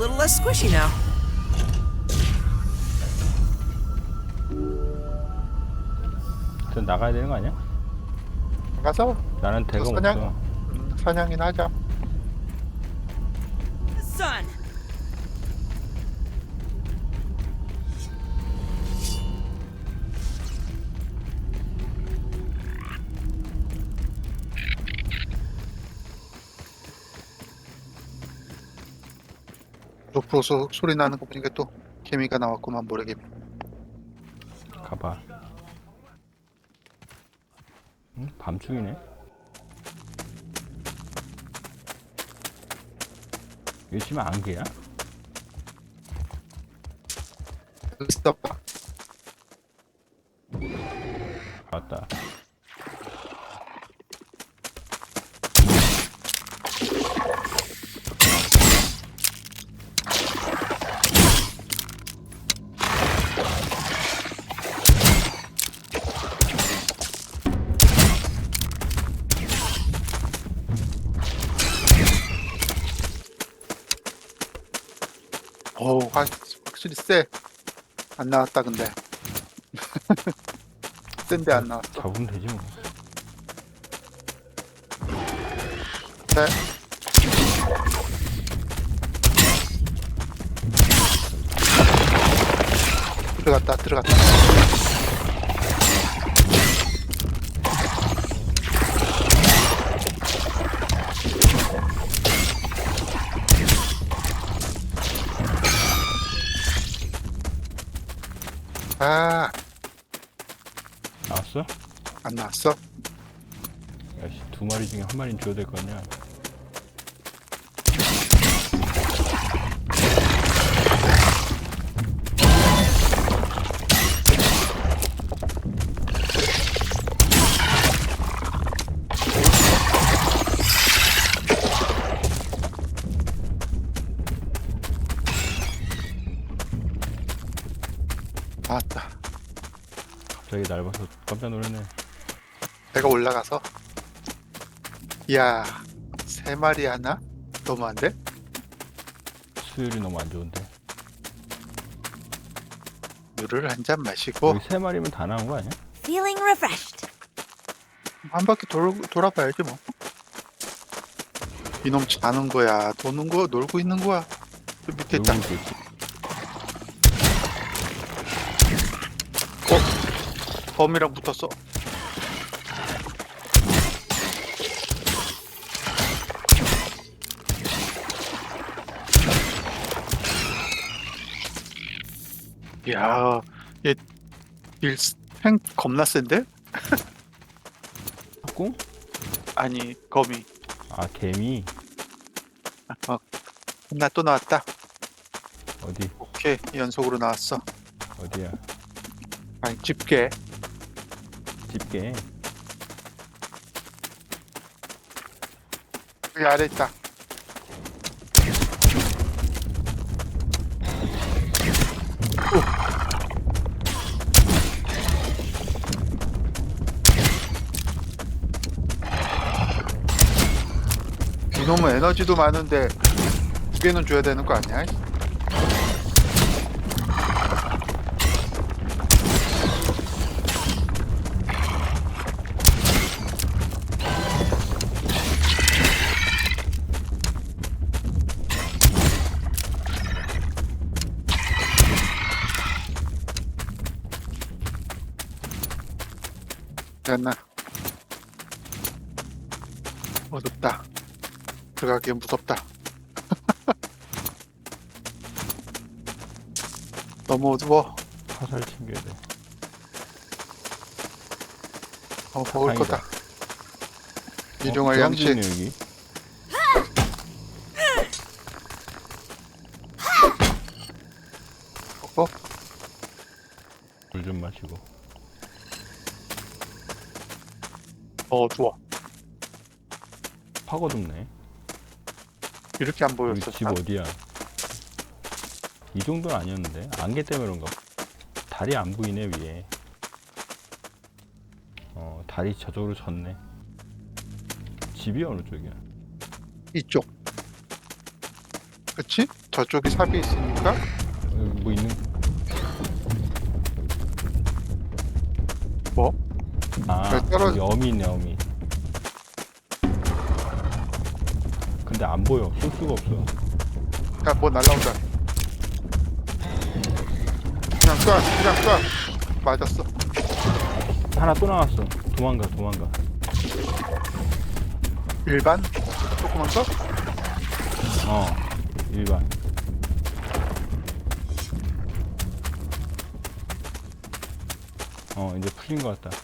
little less squishy now. 저 나가야 되는 거 아니야? 가서 나는 대가 없어. 사냥 음, 사냥이나 하자. 높으로 소, 소리 나는 거 보니까 또 개미가 나왔구만 모래개미. 가봐. 응? 밤중이네. 지금 안개야? 있어. 맞다. 어우 확- 확실히 세. 안 나왔다 근데. 센데 안 나왔어. 잡으면 되지 뭐. 네. 들어갔다 들어갔다. 아, 나왔어? 안 나왔어? 야씨 두 마리 중에 한 마리는 줘야 될 거 아니야? 나왔다. 갑자기 날 봐서 깜짝 놀랐네. 내가 올라가서 이 야 세 마리 하나? 너무 안 돼? 수율이 너무 안 좋은데. 물을 한 잔 마시고 여기 세 마리면 다 나온 거 아니야? Feeling refreshed. 한 바퀴 돌, 돌아봐야지 뭐 이놈 자는 거야 도는 거 놀고 있는 거야 저 밑에 있다 놀고 있겠지. 범이랑 붙었어 야 얘일생 겁나 센데? 꿍? 아니 거미 아 개미 나또 나왔다 어디 오케이 연속으로 나왔어 어디야? 아니 집게 집게. 여기 아래 있다 오. 이놈은 에너지도 많은데 두 개는 줘야 되는 거 아니야? 됐나? 어둡다. 들어 가기엔 무섭다. 너무 어두워. 화살 챙겨야 돼. 어, 먹을 다행이다. 거다. 일용할 어, 양식. 여기. 어? 물좀 마시고. 어, 어두워. 파고듭네. 이렇게 안 보였어. 집 어디야? 이 정도는 아니었는데 안개 때문에 그런가? 봐. 달이 안 보이네 위에. 어 달이 저쪽으로 졌네. 집이 어느 쪽이야? 이쪽. 그치? 저쪽이 삽이 있으니까 여기 뭐 있는 뭐? 아왜 떨어- 여기 어미 있네 어미 근데 안 보여. 쏠 수가 없어. 야 뭐 날라온다. 그냥 쏴 그냥 쏴. 맞았어. 하나 또 나왔어. 도망가 도망가. 일반? 조그만 거? 어 일반. 어 이제 풀린 것 같다.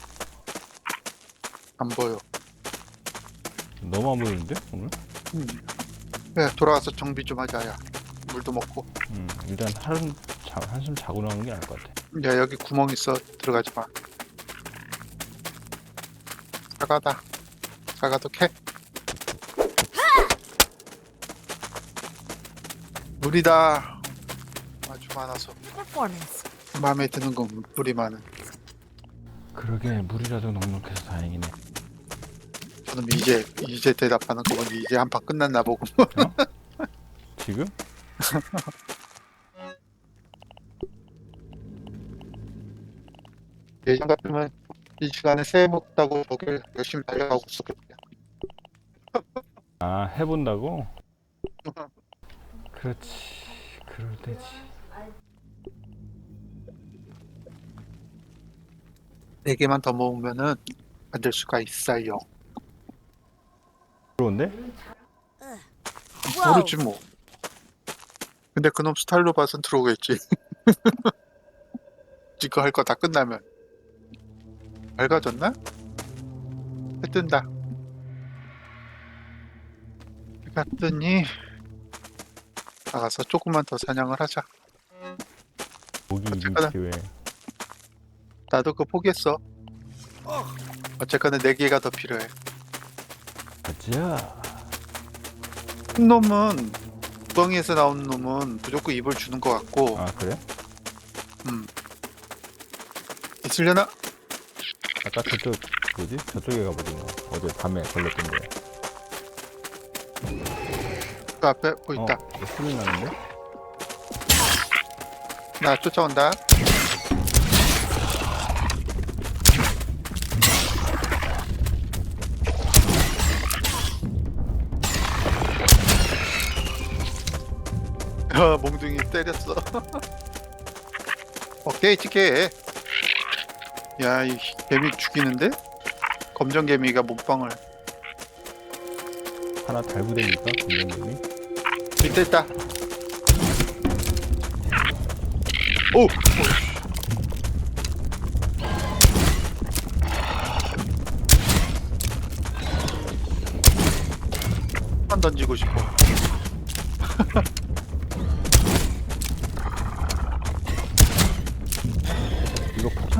안 보여. 너무 안 보이는데 오늘? 음. 야 돌아와서 정비 좀 하자 야. 물도 먹고. 음, 일단 한숨 자, 한숨 자고 나오는 게 나을 것 같아. 야 여기 구멍 있어. 들어가지 마. 사과다. 사과도 캐. 물이다. 아주 많아서. Performance. 마음에 드는 건 물이 많은. 그러게 물이라도 넉넉해서 다행이네 저는 이제 이제 대답하는 거 보니 이제 한판 끝났나 보고. 지금? 예전 같으면 이 시간에 새 먹다고 저길 열심히 달려가고 있었거든요 아 해본다고? 그렇지. 그럴 때지. 네 개만 더 모으면은 만들 수가 있어요 그런데? 모르지 뭐. 근데 그놈 스타일로 봐선 들어오겠지. 지거 할거 다 끝나면. 밝아졌나? 해 뜬다. 해가 뜨니 나가서 조금만 더 사냥을 하자. 어쨌거나. 기회 나도 그거 포기했어. 어쨌거나 네 개가 더 필요해. 가 자 큰 놈은 구덩이에서 나오는 놈은 무조건 입을 주는 것 같고 아 그래? 음. 있으려나? 아까 저쪽 뭐지? 저쪽에 가보던가 어제 밤에 걸렸던 데그 앞에 보인다 어? 소리 나는데? 나 쫓아온다 어, 몽둥이 때렸어. 오케이 치게 야이 개미 죽이는데? 검정 개미가 몸빵을. 하나 달고 다니까 공룡님이 밑에 있다. 오! 한 던지고 싶어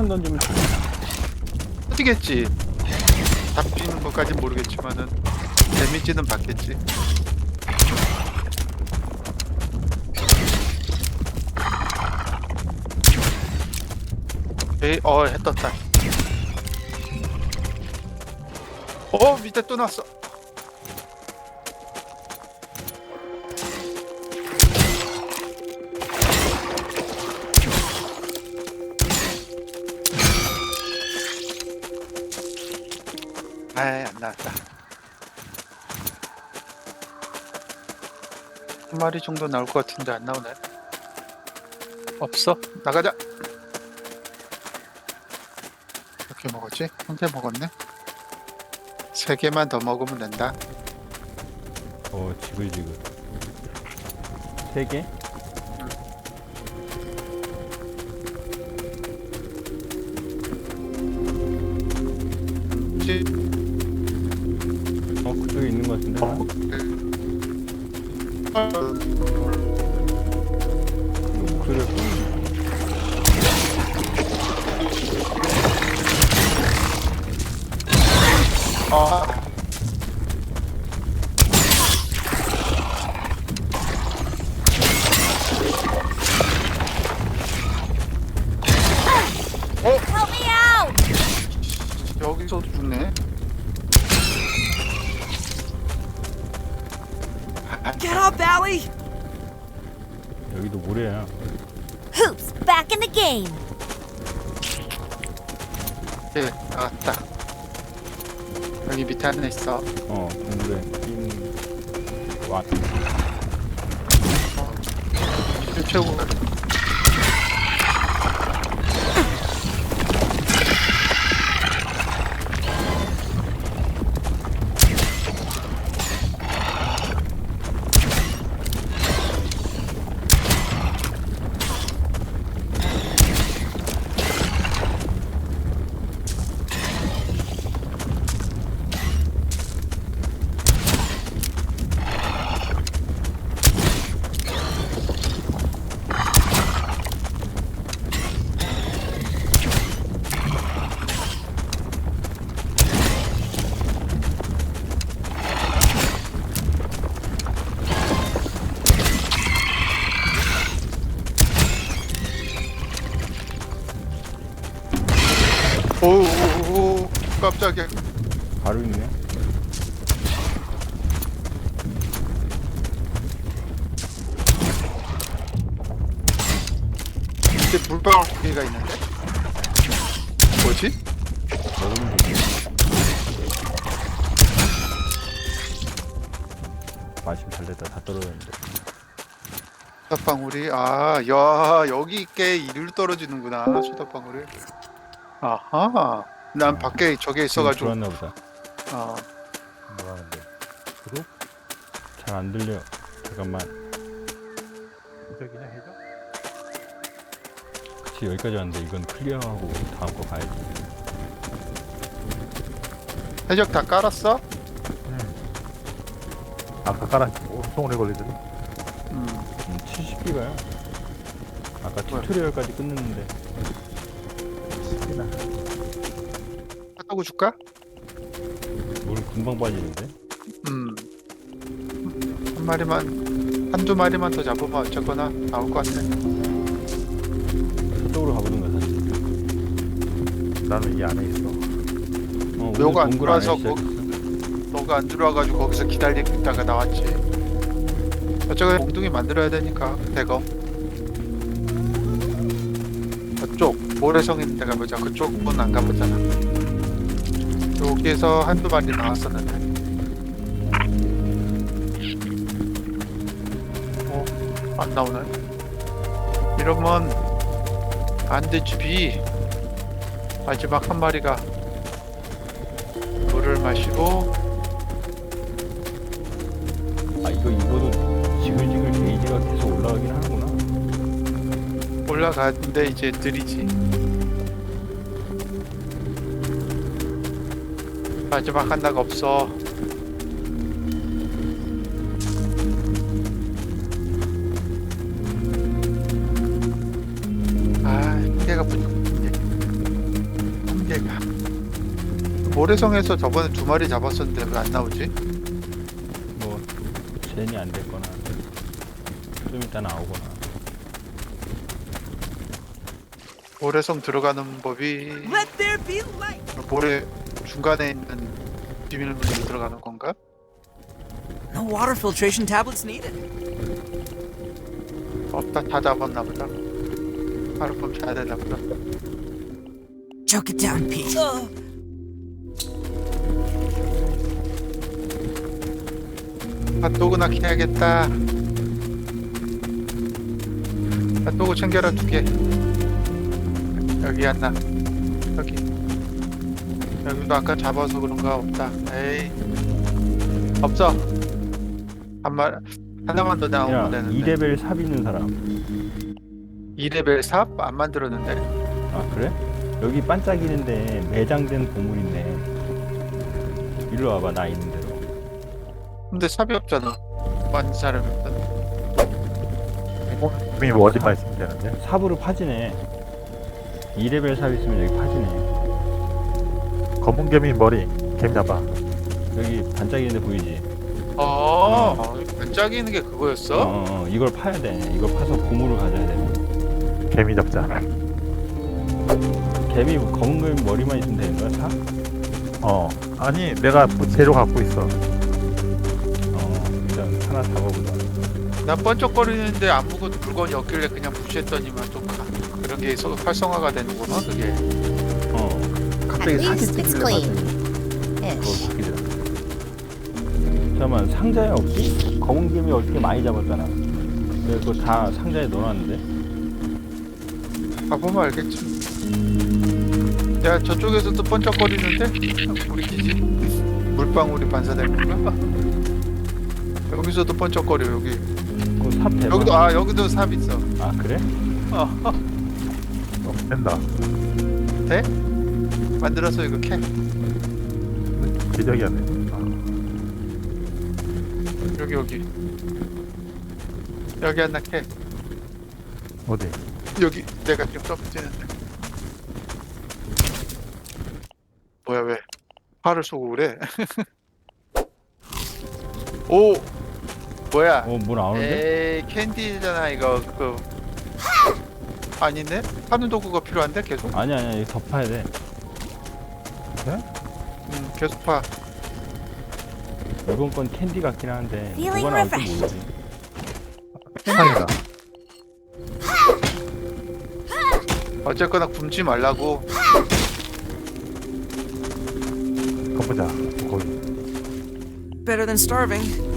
폭탄 던지면 죽- 어디겠지. 잡히는 것까진 모르겠지만은 데미지는 받겠지. 에이 어해 떴다. 어 밑에 또 났어 한 마리 정도 나올 것 같은데 안 나오네. 없어? 나가자. 이렇게 먹었지? 한 개 먹었네. 세 개만 더 먹으면 된다. 어 지글지글. 세 개? 지- 어 그쪽에 있는 것 같은데? 하나? 또아 Get up, Allie! 여기도 모래야. Hoops back in the game. 예, 나왔다. 여기 밑에 하나 있어. 어, 동굴에 낀 와. 줄 채우고 뭐지? 잘 됐다. 다 떨어졌는데. 소다방울이 아, 야 여기 있게 이리로 떨어지는구나 소다방울이. 아하. 난 밖에 저게 있어가지고. 들어왔나 보다. 어, 뭐 하는데? 그룹? 잘 안 들려. 잠깐만. 해적이냐 해적? 그치 여기까지 왔는데 이건 클리어하고 다음 거 가야지. 해적 다 깔았어? 아까 깔았지 엄청 오래 걸리더니 음. 음, 70기가요. 아까? 튜토리얼까지 끝냈는데 핫도그 줄까? 물 금방 빠지는데? 음. 한 마리만 한두 마리만 더 잡으면 어쨌거나 나올 것 같아. 저쪽으로 가보든가 사실. 나는 이 안에 있어 어, 우리 묘가 안 동굴 안에 들어와서 시작했어. 너가 안 들어와가지고 거기서 기다리다가 나왔지. 어쩌고 몽둥이 만들어야 되니까 대거. 저쪽 모래성 있는 데 가보자. 그쪽은 안 가보잖아. 여기에서 한두 마리 나왔었는데. 어, 안 나오네. 이러면 안 되지 비. 마지막 한 마리가 물을 마시고 아 이거 입어도 지글지글 게이지가 계속 올라가긴 하는구나. 올라가는데 이제 느리지. 마지막 한다가 없어. 모래성에서 저번에 두 마리 잡았었는데 왜 안 나오지? 뭐 젠이 안 됐거나 좀 이따 나오거나. 모래성 들어가는 법이 Let there be light. 모래 중간에 있는 비밀문으로 들어가는 건가? No water filtration tablets needed. 없다 다 잡았나 보다 하룻밤 자야 되나 보다 Choke it down, Pete. 핫도그나 캐야겠다. 핫도그 챙겨라 두개. 여기 하나. 여기. 여기도 아까 잡아서 그런가 없다. 에이. 없어. 한말 하나만 더야 나오면 되는데. 2레벨 삽 있는 사람. 2레벨 삽? 안 만들었는데? 아 그래? 여기 반짝이는데 매장된 보물인데. 일로 와봐 나 있는 대로. 근데 삽이 없잖아 만든 사람이 없잖아 이미 뭐 어디만 있으면 되는데 삽으로 파지네. 2레벨 삽 있으면 여기 파지네. 검은 개미 머리 개미 잡아 여기 반짝이는데 보이지? 어 반짝이는 게 그거였어? 어, 어, 어, 이걸 파야 돼. 이걸 파서 보물을 가져야 돼. 개미 잡자 개미 검은 개 머리만 있으면 되는 거야? 다? 어 아니 내가 뭐 재료 갖고 있어 하나 잡아보자. 나 번쩍거리는데 아무것도 물건이 없길래 그냥 무시했더니만 좀 가- 그런 게 소- 활성화가 되는구나 그게 어 갑자기 At 사진 least it's 찍길래 clean. 봤더니 그거 Ish. 바뀌더라 잠깐만 상자에 없지? 검은 개미 어떻게 많이 잡았잖아 근데 그거 다 상자에 넣어놨는데 가보면 알겠지 야 저쪽에서도 번쩍거리는데 우리 기지 물방울이 반사된 건가? 여기서도 번쩍거려 여기. 그거 삽 대박 여기도 아 여기도 삽 있어. 아 그래? 어, 어, 된다. 돼? 만들어서 이거 캐. 기적이 안 돼. 여기 여기. 여기 하나 캐. 어디? 여기 내가 지금 서브지는데 뭐야 왜? 화를 쏘고 그래? 오 뭐야 어뭐 나오는데? 에이 캔디잖아 이거 그 아니네 하는 도구가 필요한데 계속 아니 아니 이거 덮어야 돼 음 계속 파 이번 건 캔디 같긴 한데 Feeling 뭐가 나올지 refreshed. 모르지 세상이다. 어쨌거나 굶지 말라고 가보자. 거기. Better than starving.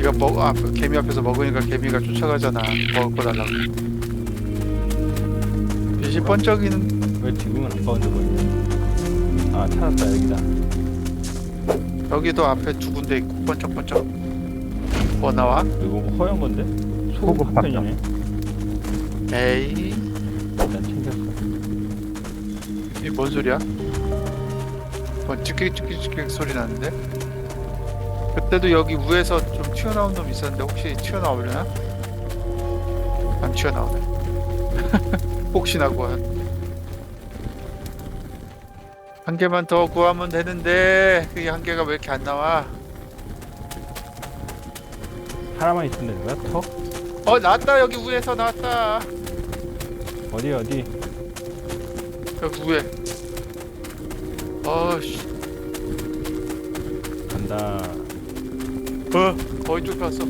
네가 먹 아, 개미 앞에서 먹으니까 개미가 쫓아가잖아 먹을 거 달라고 빛이 번쩍이는 왜 지금은 안 가운데 보이냐 아 찾았다 여기다 여기도 앞에 두 군데 있고 번쩍번쩍 뭐 나와? 이거 허연 건데? 소금 소금 한 편이네 에이 일단 챙겼어 이뭔 소리야? 뭐 찌끼 찌끼 찌끼 소리 나는데? 그때도 여기 위에서 좀 튀어나온 놈 있었는데 혹시 튀어나오려나? 안 튀어나오네 혹시나 구한 한 개만 더 구하면 되는데 그게 한 개가 왜 이렇게 안 나와? 하나만 있으면 되는 거야? 턱? 어 나왔다 여기 위에서 나왔다 어디 어디 여기 위에 어씨 간다 어 거의 쫓겨왔어.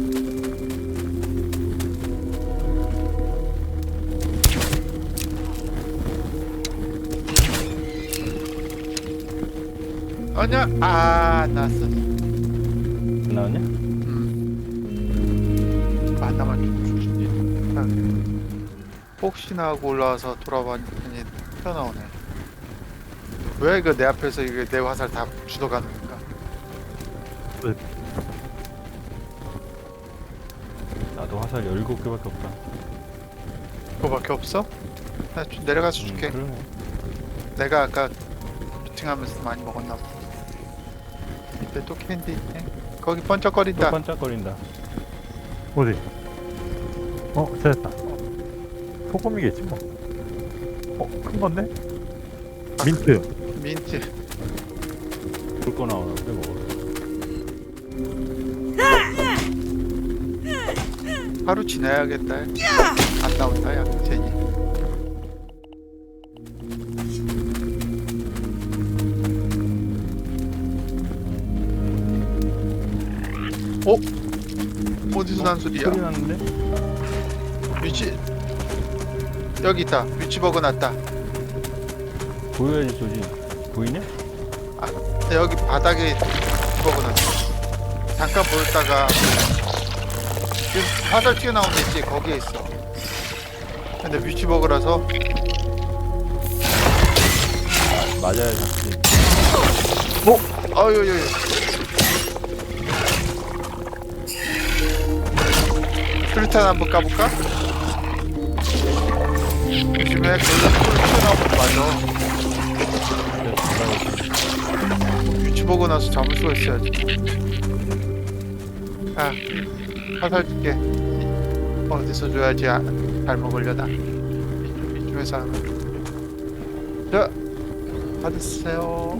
아니야. 아안 나왔어. 안 나왔냐? 음. 안 나만 죽지. 혹시나 하고 올라와서 돌아봤더니 튀어나오네. 왜 이거 내 앞에서 이게 내 화살 다 주워가는 건가 나도 화살 17개밖에 없다 그거밖에 없어? 나 좀 내려가서 줄게 음, 그러네 내가 아까 미팅하면서 많이 먹었나 봐. 밑에 또 캔디 있네. 거기 또 번쩍거린다. 반짝거린다 어디? 어, 찾았다. 소금이겠지 뭐. 어, 큰 건데? 민트. 민트. 붉거 나오나 보네 먹어 하루 지나야겠다. 안 나온다, 야, 제니. 어? 어디서 난 소리야? 소리 나는데? 위치 여기 있다. 위치 버그 났다. 보여야지 소리 보이냐? 여기 바닥에 위치버그 났다. 잠깐 보였다가 지금 화살 튀어나온 데 있지? 거기에 있어. 근데 위치버그라서 맞아야 잡지 어유유유 수류탄 한번 까볼까? 거기 술 튀어나오면 맞아 보고 나서 잡을 수가 있어야지 아 화살 줄게. 어디서 줘야지 아, 잘 먹으려나 이쪽, 이쪽에서 하면 자 받으세요.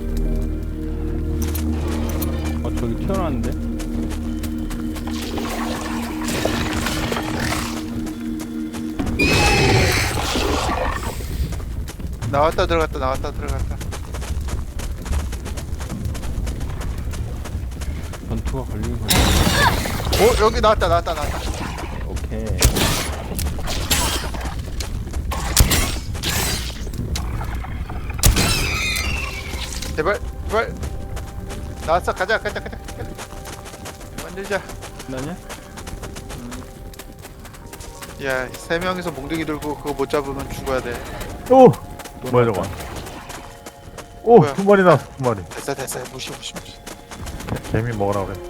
어 저기 튀어나왔는데? 나왔다 들어갔다 나왔다 들어갔다. 전투 점토가 걸리는 거지. 어 여기 나왔다 나왔다 나왔다. 오케이. 제발 제발 나왔어 가자 가자 가자 가자. 만들자. 끝나냐? 야세 명이서 몽둥이 들고 그거 못 잡으면 죽어야 돼. 오! 또 뭐야. 저거 오! 뭐야? 두 마리 나왔어 두 마리 됐어 됐어 무시 무시 무시. 개미 먹으라 그래 물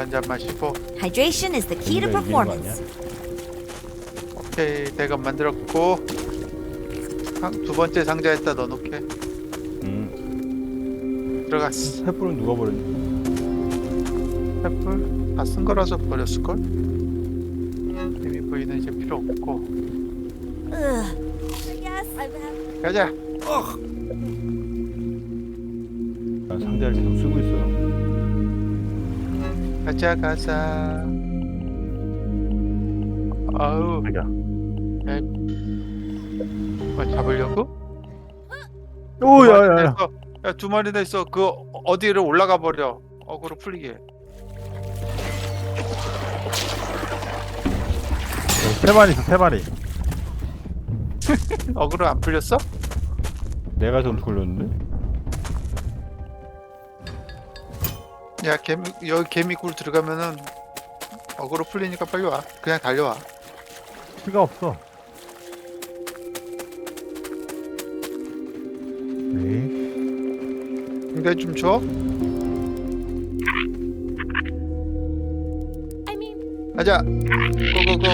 한잔 마시고 Hydration is the key to 우리가 이기는 거 performance. 오케이 대검 만들었고 상- 두 번째 상자에다 넣어놓게 음. 들어갔어. 횃불은 누가 버렸니? 횃불 다쓴 거라서 버렸을걸? 이미 부위는 이제 필요 없고 Ugh. Yes, I've had. 가자 난 상자를 계속 쓰고 있어. 가자 가자. 아우. 자기야 뭐 잡으려고? 오 야 야 야. 야두 마리나 있어. 그 어디를 올라가 버려. 어그로 풀리게. 세 마리 있어 세 마리. 어그로 안 풀렸어? 내가 점토 걸렸는데? 야 개미 여기 개미굴 들어가면은 어그로 풀리니까 빨리 와 그냥 달려와 피가 없어 네 근데 좀 줘? I mean, 가자 고고고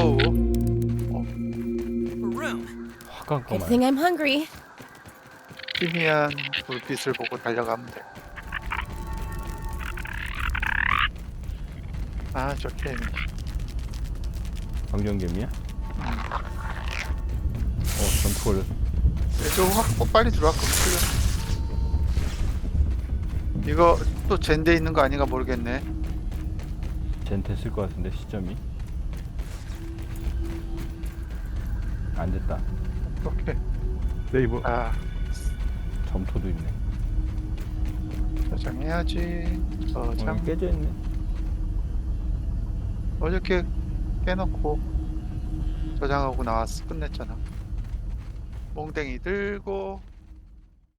Room. 확 good thing I'm hungry. 희미한 불빛을 보고 달려가면 돼. 아, 좋게. 방정개미야? 어, 점토 걸렸어. 좀 확, 어, 빨리 들어와. 그럼 풀려. 이거 또 젠데 있는 거 아닌가 모르겠네. 젠 됐을 것 같은데, 시점이. 안 됐다. 오케이. 세이브 아, 점토도 있네. 저장해야지. 어, 저장. 깨져 있네. 어저께 깨놓고 저장하고 나왔어. 끝냈잖아. 몽댕이 들고